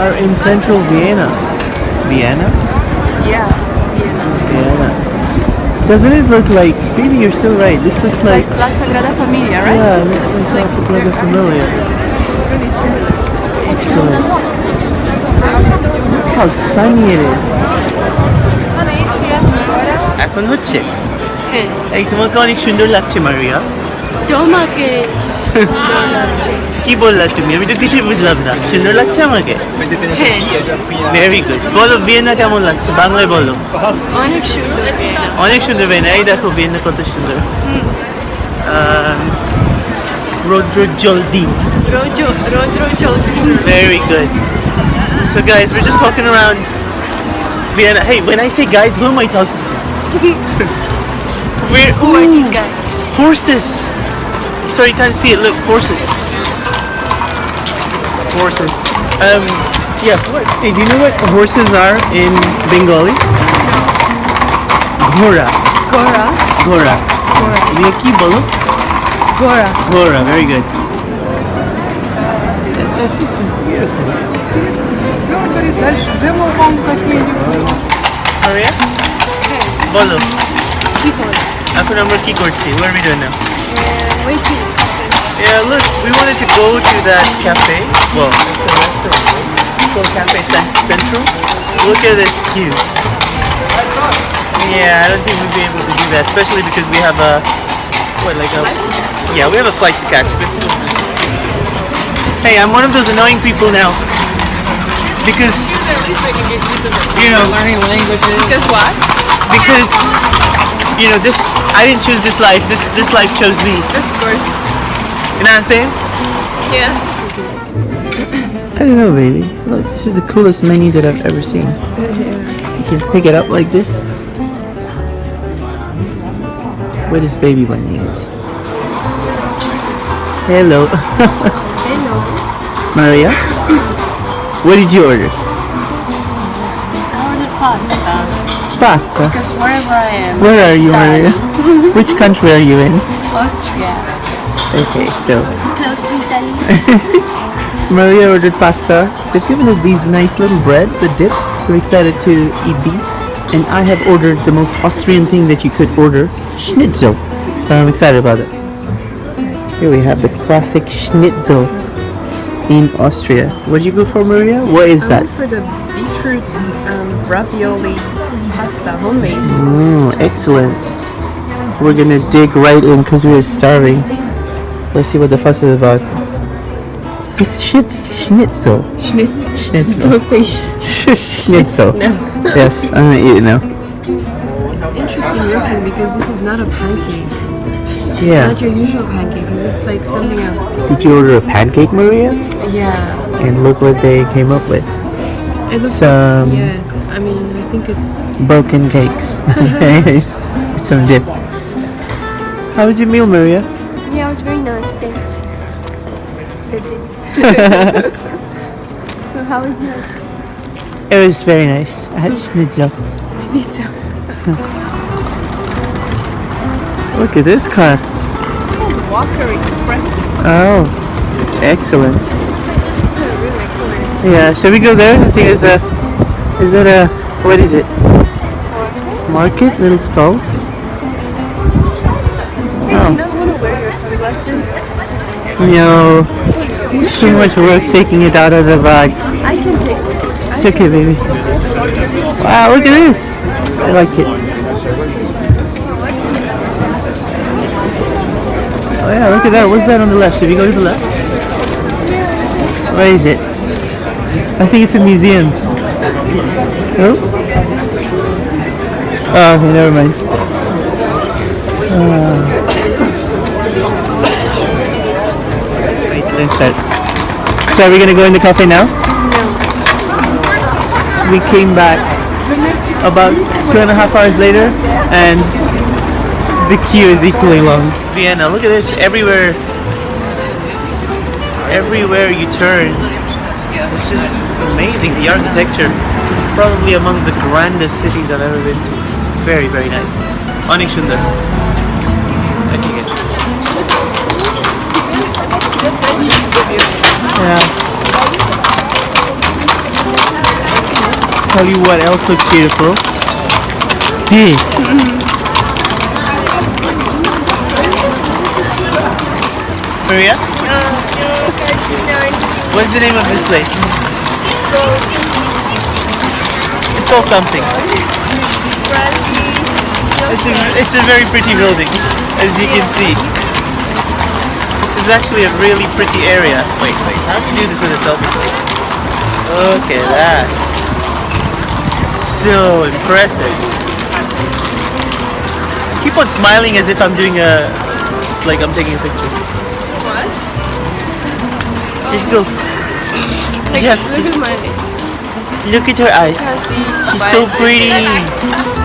are in central Vienna. Vienna? Yeah. Vienna. Vienna. Doesn't it look like, maybe you're so right, this looks like, Like La Sagrada Familia, right? yeah, it Just looks like like Casa Sagrada Familia. really similar. Excellent. Look how sunny it is. এখন হচ্ছে হ্যাঁ এই তোমাকে অনেক সুন্দর লাগছে মারিয়া তোমাকে কি বললা তুমি আমি তো কিছুই বুঝলাম না সুন্দর লাগছে আমাকে হ্যাঁ ভেরি গুড বলো ভিয়েনা কেমন লাগছে বাংলায় বলো অনেক সুন্দর Vienna। অনেক সুন্দর ভিয়েনা এই দেখো ভিয়েনা কত সুন্দর আহ, রৌদ্রোজ্জ্বল দিন রোজো রৌদ্র জ্যোতি Very good. So guys, we're just walking around Vienna. Hey, when I say guys, who am I talking to? we're Who are these Ooh, guys? Horses. Sorry, you can't see it. Look, horses. Horses. Um, yeah. What? Hey, do you know what horses are in Bengali? Ghora. Gora Ghora. Ghora. দিয়ে কি বলো? Gora Ghora. Very good. This is beautiful. Maria? বলো কি বল এখন আমরা কি করছি What are we doing now? Waiting yeah, look, we wanted to go to that cafe. Well, it's a restaurant, right? It's called Cafe Cen- Central. Look at this queue. Yeah, I don't think we'd be able to do that, especially because we have a what, like a yeah, we have a flight to catch. Hey, I'm one of those annoying people now because you know learning languages Because what? because you know this I didn't choose this life. This this life chose me. Of course. You know what I'm saying? Yeah. I don't know, baby. Look, this is the coolest menu that I've ever seen. You can pick it up like this. What does baby one need? Hello. Hello. Maria? What did you order? I ordered pasta Pasta. because wherever I am, Where are you, Maria? Which country are you in? Austria. Okay, so Is close to Italy? Maria ordered pasta. They've given us these nice little breads with dips. We're excited to eat these. And I have ordered the most Austrian thing that you could order, schnitzel. So I'm excited about it. Here we have the classic schnitzel in Austria. What did you go for, Maria? What is that? for the beetroot um, ravioli pasta, homemade. Oh, excellent. We're gonna dig right in because we are starving. Let's see what the fuss is about. This shit schnitzel. Schnitzel. Schnitzel. Don't say schnitzel. No. Yes, I'm gonna eat it now. It's interesting looking because this is not a pancake. Yeah. Not your usual pancake. It looks like something else. Did you order a pancake, Maria? Yeah. And look what they came up with. It looks Some like, yeah. I mean, I think it. broken cakes. It's some dip. How was your meal, Maria? Yeah, it was very nice. Thanks. That's it. so how was yours? It was very nice. I had schnitzel. Schnitzel. Look at this car. It's called Walker Express. Oh, excellent. Yeah, should we go there? I think it's a. Is it a. What is it? Market? Little stalls? No. It's too much work taking it out of the bag. I can take it. It's okay, baby. Wow, look at this. I like it. Oh yeah, look at that. What's that on the left? Should we go to the left? What is it? I think it's a museum. Oh? Oh, okay, never mind. Uh, wait till it starts. So are we gonna go in the cafe now? No. We came back about two and a half hours later and the queue is equally long. Vienna, look at this. Everywhere everywhere you turn. It's just amazing. The architecture is probably among the grandest cities I've ever been to. It's very, very nice. Anik Sundar. Yeah. tell you what else looks beautiful. This. Maria, what's the name of this place? It's called something. It's a, it's a very pretty building, as you can see. This is actually a really pretty area. Wait, wait, how do you do this with a selfie stick? Look at that. So impressive. Keep on smiling as if I'm doing a, like I'm taking a picture. What? Just go. Yeah. Look at my eyes. Look at her eyes. She's so pretty.